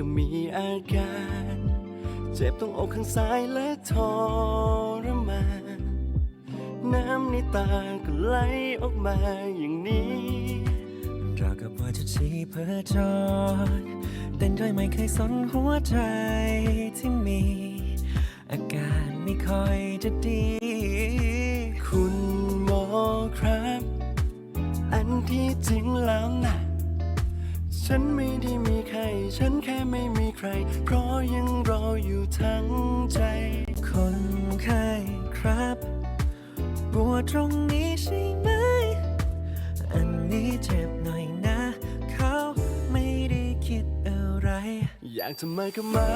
ก็มีอาการ เจ็บตรงอกข้างซ้ายและทรมาน น้ำในตาก็ไหลออกมาอย่างนี้ราวกับว่าจะชีเพื่อจอดเต้นด้วยไม่เคยสนหัวใจที่มี อาการไม่ค่อยจะดี คุณหมอครับ อันที่จริงแล้วนะ ฉันไม่ได้มีใคร ฉันแค่ไม่มีใคร เพราะยังรออยู่ทั้งใจ คนไข้ครับปวดตรงนี้ใช่ไหม อันนี้เจ็บหน่อยนะ เขาไม่ได้คิดอะไร อยากจะมาก็มา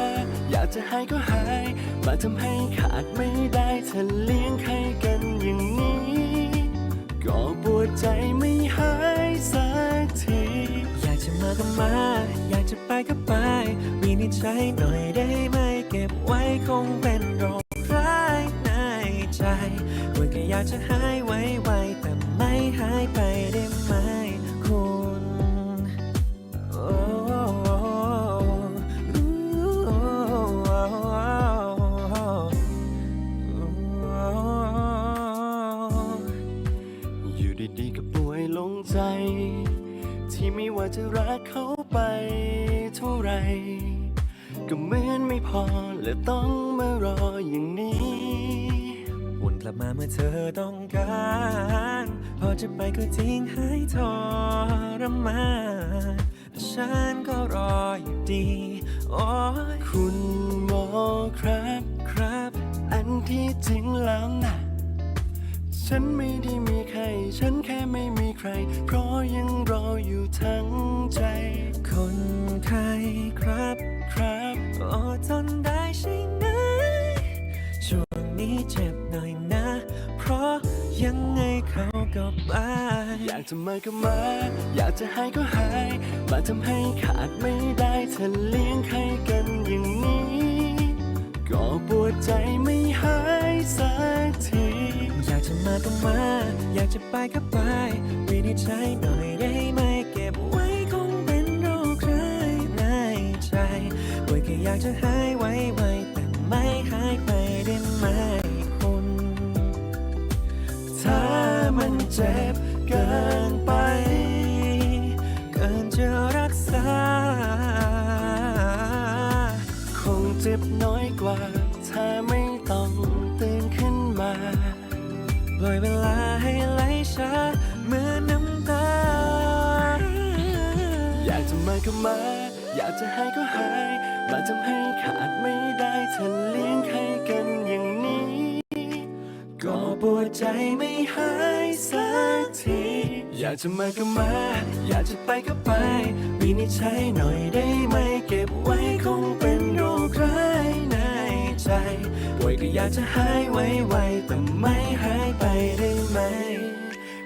อยากจะหายก็หาย มาทำให้ขาดไม่ได้ถ้าเลี้ยงใครกัน ไปก็ไปวินิจฉัยหน่อยได้ไหม เก็บไว้คงเป็นโรคร้ายในใจว่าก็อยากจะหายไวๆแต่ไม่หายไปได้ไหมคุณโอ้อยู่ดีๆก็ป่วยลงใจ ที่ไม่ว่าจะรักเขา ก็เหมือนไม่พอและต้องมารออย่างนี้วนกลับมาเมื่อเธอต้องการ พอจะไปก็ทิ้งให้ทรมานแต่ฉันก็รออยู่ดี โอ้ยคุณหมอครับครับ อันที่จริงแล้วนะฉันไม่ได้มีใคร ฉันแค่ไม่มีใคร เพราะยังรออยู่ทั้งใจ เจ็บหน่อยนะ เพราะยังไงเขาก็ไปอยากจะมาก็มา อยากจะหายก็หาย มาทำให้ขาดไม่ได้ถ้าเลี้ยงใครกันอย่างนี้ ก็ปวดใจไม่หายสักที อยากจะมาก็มา อยากจะไปก็ไปวินิจฉัยหน่อยได้ไหมเก็บไว้คงเป็นโรคร้ายในใจป่วยแค่อยากจะหายไวๆแต่ไม่หายไปได้ไหม มันเจ็บเกินไป เกินจะรักษา คงเจ็บน้อยกว่า ถ้าไม่ต้องตื่นขึ้นมาปล่อยเวลาให้ไหลช้าเหมือนน้ำตา อยากจะมาก็มา อยากจะหายก็หาย มาทำให้ขาดไม่ได้ถ้าเลี้ยงใครกันอย่าง ปวดใจไม่หายสักที อยากจะมาก็มา อยากจะไปก็ไปวินิจฉัยหน่อยได้ไหมเก็บไว้คงเป็นโรคร้ายในใจ ป่วยก็อยากจะหายไวๆแต่ไม่หายไปได้ไหม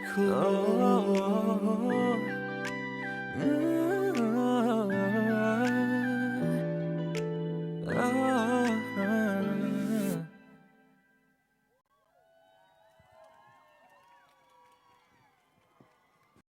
คุณโอ้